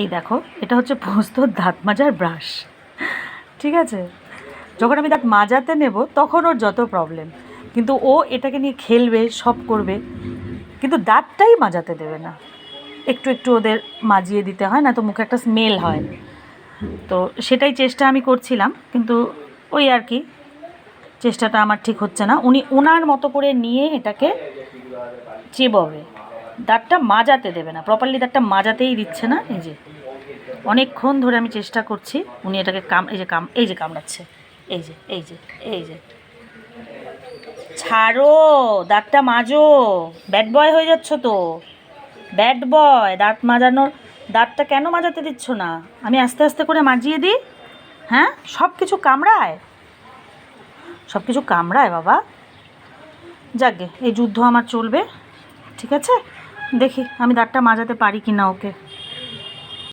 এই দেখো, এটা হচ্ছে পোস্তর দাঁত মাজার ব্রাশ। ঠিক আছে? যখন আমি দাঁত মাজাতে নেব, তখন ওর যত প্রবলেম কিন্তু ও এটাকে নিয়ে খেলবে, সব করবে, কিন্তু দাঁতটাই মাজাতে দেবে না। একটু একটু ওদের মাজিয়ে দিতে হয়, না তো মুখে একটা স্মেল হয়। তো সেটাই চেষ্টা আমি করছিলাম, কিন্তু ওই আর কি, চেষ্টাটা আমার ঠিক হচ্ছে না। উনি ওনার মতো করে নিয়ে এটাকে চেববে। দাঁতটা মাজাতে দেবে না। প্রপারলি দাঁতটা মাজাতেই দিচ্ছে না। এই যে অনেকক্ষণ ধরে আমি চেষ্টা করছি, উনি এটাকে কাম, এই যে কাম, এই যে কামড়াচ্ছে। এই যে এই যে এই যে। ছাড়ো, দাঁতটা মাজো। ব্যাড বয় হয়ে যাচ্ছ তো। ব্যাড বয় দাঁত মাজানোর, দাঁতটা কেন মাজাতে দিচ্ছ না? আমি আস্তে আস্তে করে মাজিয়ে দিই। হ্যাঁ? সব কিছু কামড়ায়? সব কিছু কামড়ায় বাবা? যাকগে এই যুদ্ধ আমার চলবে। ঠিক আছে? দেখি আমি দাঁতটা মাজাতে পারি কি না ওকে।